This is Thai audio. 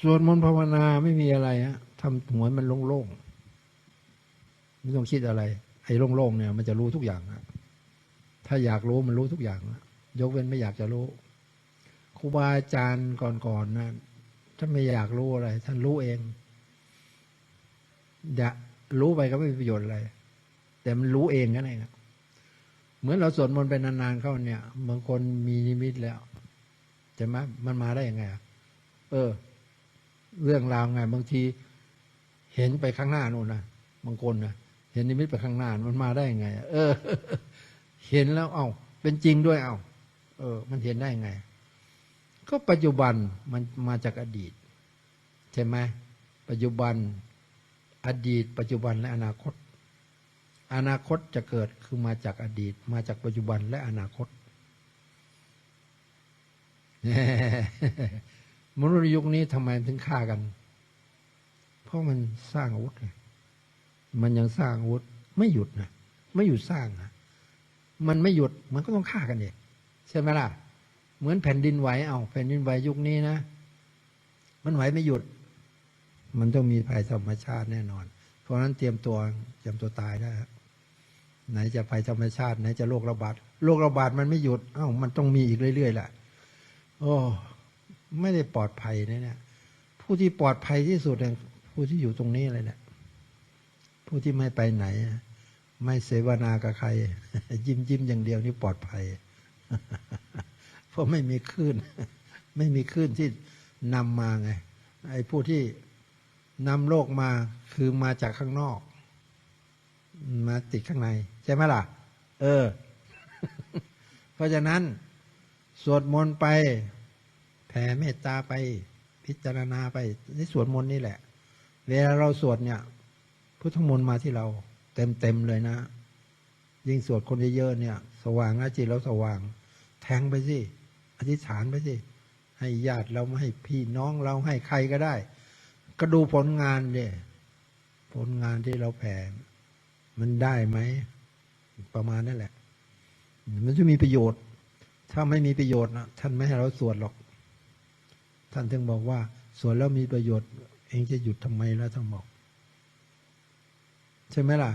สวดมนต์ภาวนาไม่มีอะไรฮะทำหัวมันโล่งๆไม่ต้องคิดอะไร ไอ้โล่งๆเนี่ย มันจะรู้ทุกอย่างฮะถ้าอยากรู้มันรู้ทุกอย่างยกเว้นไม่อยากจะรู้ครูบาอาจารย์ก่อนๆนะท่านไม่อยากรู้อะไร ท่านรู้เองอยารู้ไปก็ไม่มีประโยชน์อะไร แต่มันรู้เองนั่นเองเหมือนเราสวดมนต์ไปนานๆเข้าเนี่ยบางคนมีนิมิตแล้วใช่ไหมมันมาได้ยังไงอะเออ เรื่องราวไงบางที เห็นไปข้างหน้านู่นนะบางคนนะเห็นนิมิตไปข้างหน้ามันมาได้ยังไง เออ เห็นแล้ว เอา้าเป็นจริงด้วยเอา้าเออ มันเห็นได้ยังไง ก็ปัจจุบันมันมาจากอดีต ใช่ไหมปัจจุบัน อดีต ปัจจุบันและอนาคต อนาคตจะเกิดคือมาจากอดีต มาจากปัจจุบันและอนาคต มนุษย์ยุคนี้ทำไมถึงฆ่ากัน เพราะมันสร้างอาวุธไงมันยังสร้างอาวุธไม่หยุดนะไม่หยุดสร้างนะมันไม่หยุดมันก็ต้องฆ่ากันเองใช่ไหมล่ะ เหมือนแผ่นดินไหวเอาแผ่นดินไหวยุคนี้นะ มันไหวไม่หยุด มันต้องมีภัยธรรมชาติแน่นอน เพราะฉะนั้นเตรียมตัวเตรียมตัวตายได้ครับไหนจะภัยธรรมชาติไหนจะโรคระบาดโรคระบาดมันไม่หยุด เอ้ามันต้องมีอีกเรื่อยๆแหละโอ้ ไม่ได้ปลอดภัยนะเนี่ยผู้ที่ปลอดภัยที่สุดเนี่ยผู้ที่อยู่ตรงนี้เลยแหละผู้ที่ไม่ไปไหน ไม่เสวนากับใคร ยิ้มยิ้มอย่างเดียวนี่ปลอดภัย เพราะไม่มีคลื่น ไม่มีคลื่นที่นำมาไง ไอ้ผู้ที่นำโลกมาคือมาจากข้างนอก มาติดข้างใน ใช่ไหมล่ะ เออ เพราะฉะนั้น สวดมนต์ไป ผ่เมตตาไปพิจารณาไปนี่สวดมนต์นี่แหละ เวลาเราสวดเนี่ยพุทธมนต์มาที่เรา เต็มเต็มเลยนะ ยิ่งสวดคนเยอะๆเนี่ย สว่างนะจิตเราสว่าง แทงไปสิอธิษฐานไปสิให้ญาติเราให้พี่น้องเราให้ใครก็ได้ ก็ดูผลงานเนี่ยผลงานที่เราแผ่มันได้ไหม ประมาณนั่นแหละ มันจะมีประโยชน์ ถ้าไม่มีประโยชน์นะท่านไม่ให้เราสวดหรอก ท่านถึงบอกว่า สวนแล้วมีประโยชน์ เองจะหยุดทำไมแล้วท่านบอก ใช่ไหมล่ะ